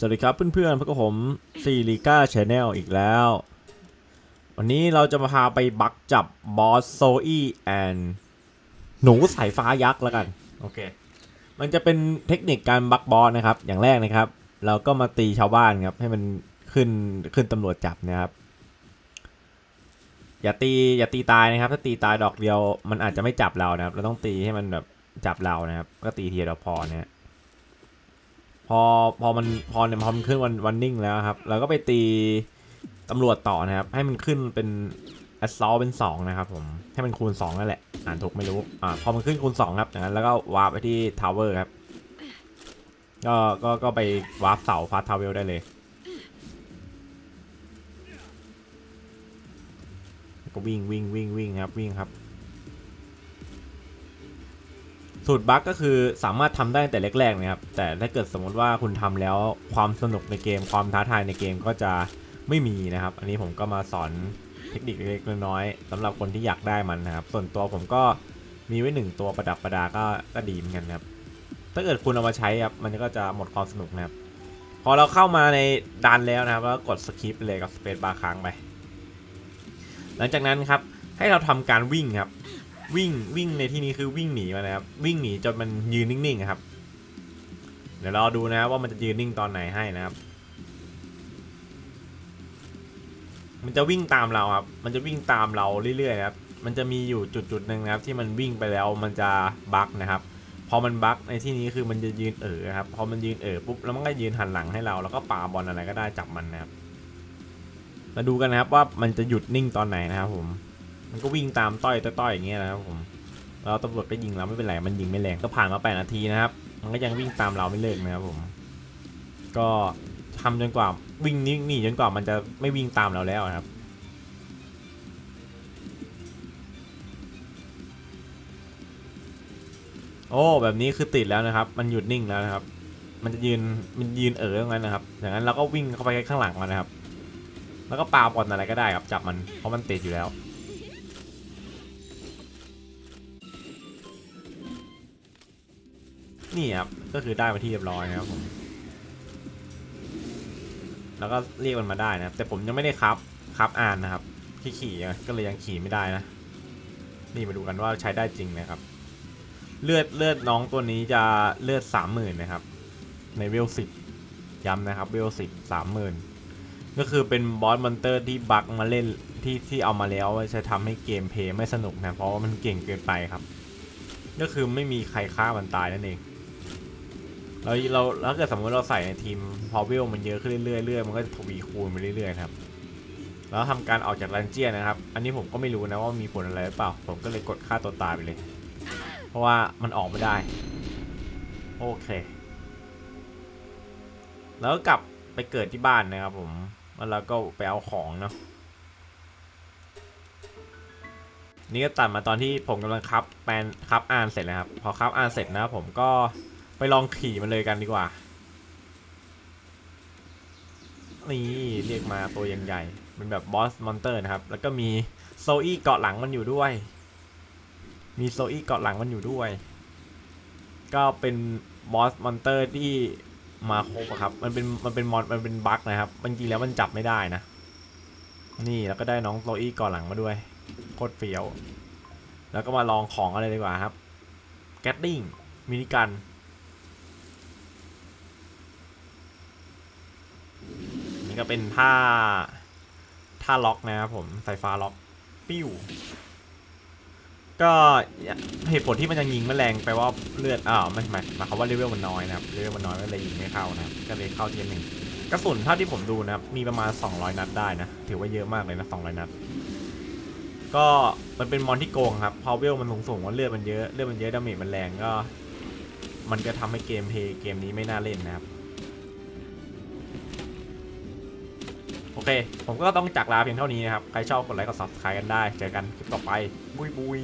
สวัสดีครับเพื่อนๆพบกับผมซีริก้าชาแนลอีกแล้ว วันนี้เราจะมาพาไปบักจับบอสโซอี้แอนหนูสายฟ้ายักษ์แล้วกัน โอเค มันจะเป็นเทคนิคการบักบอสนะครับ อย่างแรกนะครับ เราก็มาตีชาวบ้านครับ ให้มันขึ้นขึ้นตำรวจจับนะครับ อย่าตีอย่าตีตายนะครับ ถ้าตีตายดอกเดียวมันอาจจะไม่จับเรานะครับ เราต้องตีให้มันแบบจับเรานะครับ ก็ตีทีเดียวพอเนะฮะ พอพอมันพอเนี่ยพอมันขึ้นวันวันนิ่งแล้วครับเราก็ไปตีตำรวจต่อนะครับ ให้มันขึ้นเป็น assault เป็น 2 นะครับผมให้มันคูณ 2 นั่นแหละ อ่านถูกไม่รู้อ่าพอมันขึ้นคูณ 2 ครับจากนั้นแล้วก็วาร์ปไปที่ทาวเวอร์ครับก็ก็ก็ไปวาร์ปเสาฟาทาวเวลได้เลยก็วิ่งวิ่งวิ่งวิ่งครับวิ่งครับ สูตรบั๊กก็คือสามารถทำได้แต่แรกๆนะครับ แต่ถ้าเกิดสมมติว่าคุณทำแล้วความสนุกในเกม ความท้าทายในเกมก็จะไม่มีนะครับ อันนี้ผมก็มาสอนเทคนิคเล็กๆน้อยๆสำหรับคนที่อยากได้มันนะครับ ส่วนตัวผมก็มีไว้หนึ่งตัวประดับประดาก็ก็ดีเหมือนกันครับ ถ้าเกิดคุณเอามาใช้ครับมันก็จะหมดความสนุกนะครับ พอเราเข้ามาในดันแล้วนะครับแล้วกดสคริปไปเลยกับสเปซบาร์ค้างไป หลังจากนั้นครับให้เราทำการวิ่งครับ วิ่งวิ่งในที่นี้คือวิ่งหนีมานะครับ วิ่งหนีจนมันยืนนิ่งๆครับ เดี๋ยวรอดูนะว่ามันจะยืนนิ่งตอนไหนให้นะครับ มันจะวิ่งตามเราครับ มันจะวิ่งตามเราเรื่อยๆนะครับ มันจะมีอยู่จุดๆหนึ่งนะครับ ที่มันวิ่งไปแล้วมันจะบั๊กนะครับ พอมันบั๊กในที่นี้คือมันจะยืนเอ๋อครับ พอมันยืนเอ๋อปุ๊บแล้วมันก็ยืนหันหลังให้เราแล้วก็ปาบอลอะไรก็ได้จับมันนะครับ มาดูกันนะครับว่ามันจะหยุดนิ่งตอนไหนนะครับผม มันก็วิ่งตามต้อยต้อยอย่างเงี้ยนะครับผมแล้วตำรวจก็ยิงเราไม่เป็นไรมันยิงไม่แรงก็ผ่านมา8นาทีนะครับ มันก็ยังวิ่งตามเราไม่เลิกนะครับผม ก็ทำจนกว่าวิ่งหนี่นี่จนกว่ามันจะไม่วิ่งตามเราแล้วครับโอ้แบบนี้คือติดแล้วนะครับ มันหยุดนิ่งแล้วนะครับ มันจะยืนมันยืนเอ๋อตรงนั้นนะครับอย่างนั้นเราก็วิ่งเข้าไปข้างหลังมันนะครับ แล้วก็ปาบอลอะไรก็ได้ครับจับมันเพราะมันติดอยู่แล้ว นี่ครับก็คือได้มาที่เรียบร้อยนะครับผมแล้วก็เรียกมันมาได้นะครับแต่ผมยังไม่ได้ครับครับอ่านนะครับที่ขี่ก็เลยยังขี่ไม่ได้นะ นี่มาดูกันว่าใช้ได้จริงนะครับ เลือดเลือดน้องตัวนี้จะเลือดสามหมื่นนะครับ ในเวลสิบย้ำนะครับเวลสิบสามหมื่นก็คือเป็นบอสมอนเตอร์ที่บักมาเล่นที่ที่เอามาแล้วจะทำให้เกมเพลย์ไม่สนุกนะเพราะว่ามันเก่งเกินไปครับ ก็คือไม่มีใครฆ่ามันตายนั่นเอง เราเราแล้วเกิดสมมติเราใส่ในทีมพอเวลมันเยอะขึ้นเรื่อยๆเรื่อยมันก็จะทวีคูณไปเรื่อยๆครับแล้วทำการออกจากรันเจียนนะครับ อันนี้ผมก็ไม่รู้นะว่ามีผลอะไรหรือเปล่า ผมก็เลยกดฆ่าตัวตายไปเลย เพราะว่ามันออกไม่ได้ โอเค แล้วกลับไปเกิดที่บ้านนะครับผมแล้วก็ไปเอาของเนาะนี่ก็ตัดมาตอนที่ผมกำลังคับแปลนคับอ่านเสร็จแล้วครับ พอคับอ่านเสร็จนะผมก็ ไปลองขี่มันเลยกันดีกว่า นี่เรียกมาตัวยังใหญ่เป็นแบบบอสมอนเตอร์นะครับ แล้วก็มีโซอี้เกาะหลังมันอยู่ด้วย มีโซอี้เกาะหลังมันอยู่ด้วย ก็เป็นบอสมอนเตอร์ที่มาครบครับ มันเป็นมันเป็นมอนมันเป็นบั๊กนะครับจริงแล้วมันจับไม่ได้นะ นี่แล้วก็ได้น้องโซอี้เกาะหลังมาด้วย โคตรเฟี้ยว แล้วก็มาลองของอะไรดีกว่าครับ แกตติ้งมินิกัน ก็เป็นท่าท่าล็อกนะครับผมสายฟ้าล็อกปิ้วก็เหตุผลที่มันยังยิงแมลงไปว่าเลือดอ้าวไม่หมายหมายความว่าเลเวลมันน้อยนะครับเลเวลมันน้อยก็เลยยิงไม่เข้านะครับก็เลยเข้าเทียนหนึ่งกระสุนเท่าที่ผมดูนะครับมีประมาณ 200 นัดได้นะถือว่าเยอะมากเลยนะ200 นัด ก็มันเป็นมอนที่โกงครับพอเวลมันสูงสูงๆว่าเลือดมันเยอะเลือดมันเยอะดาเมจมันแรงก็ มันจะทำให้เกมเพย์เกมนี้ไม่น่าเล่นนะครับ โอเค ผมก็ต้องจากลาเพียงเท่านี้นะครับ ใครชอบกดไลค์กด subscribe กันได้ เจอกันคลิปต่อไป บุยบุย